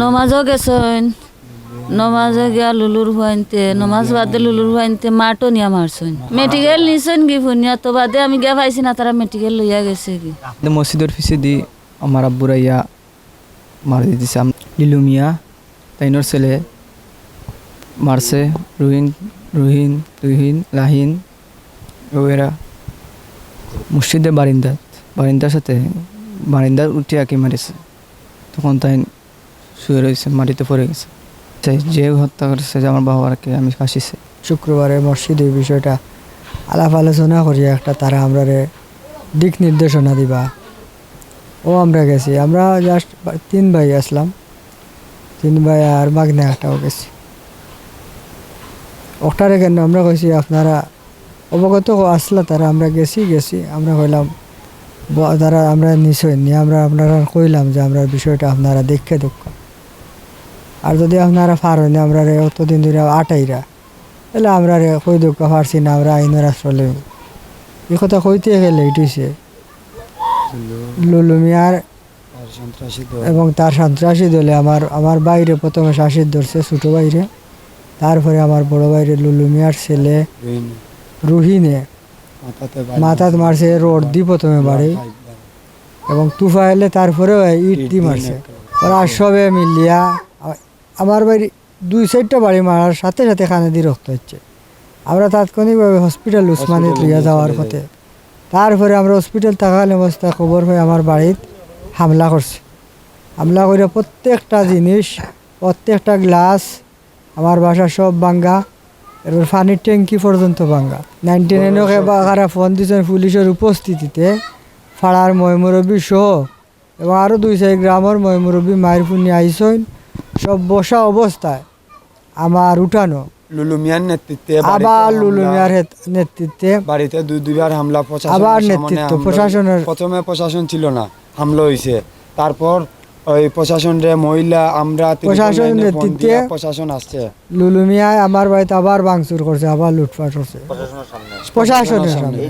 নমাজও গেছেন। নমাজে গিয়া লুলুর হুয়াইনতে নমাজ বাদে লুলুর হুয়াইনতে মাটো নিয়া মারছেন। মেডিকেল নিছেন কি ফুনিয়া তো বাদে আমি গিয়া পাইছি না, তারা মেডিকেল লইয়া গেছে কি? মসজিদের পিছে দি আমার আব্বুরা ইয়া মার দিতেছে। লিলু মিয়া, তাইনোর ছেলে মারছে। রুহিন রুহিন, তুহিন, লাহিন ওরা মসজিদের বারিন্দাত। বারিন্দার সাথে বারিন্দার উঠে আঁকি মারিছে। তখন তাই শুয়ে রয়েছে, মাটিতে পড়ে গেছে। যে হত্যা করেছে যে আমার বাবাকে আমি ফাঁসিছে। শুক্রবারে মসজিদে বিষয়টা আলাপ আলোচনা করি, একটা তারা আমরা দিক নির্দেশনা দিবা। ও আমরা গেছি, আমরা জাস্ট তিন ভাই আসলাম। তিন ভাই আর মাগনে একটাও গেছি। ওটারে কেন আমরা কইছি, আপনারা অবগত আসলা, তারা আমরা গেছি গেছি, আমরা কইলাম তারা আমরা নিশ্চয় নিয়ে আমরা আপনারা কইলাম যে আমরা বিষয়টা আপনারা দেখে দুঃখ। আর যদি আপনারা পারেন আমরা রে অতদিন ধরে আটাইরা, তাহলে আমরা রে কই দুঃখ পারছি না, আমরা আইনের আসলে এই কথা কইতে গেলে এটুছে লুলু মিয়ার এবং তার সন্ত্রাসী দলে আমার আমার বাইরে প্রথমে শাসিত ধরছে ছোটো বাইরে, তারপরে আমার বড় বাইরে লুলু মিয়ার ছেলে রুহিনে মাথাত মারছে, রোড দি প্রথমে বাড়ি। এবং তুফা এলে তারপরে ইট দি মারছে। ওরা সবে মিলিয়া আমার বাড়ি দুই সাইডটা বাড়ি মারার সাথে সাথে খানে দিয়ে রক্ত হচ্ছে। আমরা তাৎক্ষণিকভাবে হসপিটাল উসমানিত লইয়া যাওয়ার পথে। তারপরে আমরা হসপিটাল থাকাকালীন অবস্থা খবর হয়ে আমার বাড়িতে হামলা করছে। হামলা করে প্রত্যেকটা জিনিস প্রত্যেকটা গ্লাস আমার বাসা সব ভাঙ্গা এরপর পানির ট্যাঙ্কি পর্যন্ত ভাঙ্গা। নাইনটি নাইনকে বাগারা ফোন দিয়েছেন পুলিশের উপস্থিতিতে ফাড়ার ময়মুরব্বী সহ এবং আরও দুই চার গ্রামের ময়মুরব্বী মায়ের পুনি আইসইন সব বসা অবস্থায় আমার উঠানো। লুলু মিয়ার নেতৃত্বে আবার বাড়িতে লুলু মিয়ার নেতৃত্বে বাড়িতে দুই দুইবার হামলা প্রশাসনের আবার নেতৃত্ব, প্রশাসনের- প্রথমে প্রশাসন ছিল না হামলা হয়েছে তারপর ওই প্রশাসনের মহিলা আমরা প্রশাসনের ফোন নেতৃত্বে- প্রশাসন আসছে। লুলু মিয়ায় আমার বাড়িতে আবার ভাঙচুর করছে আবার লুটপাট করছে। প্রশাসনের সামনে।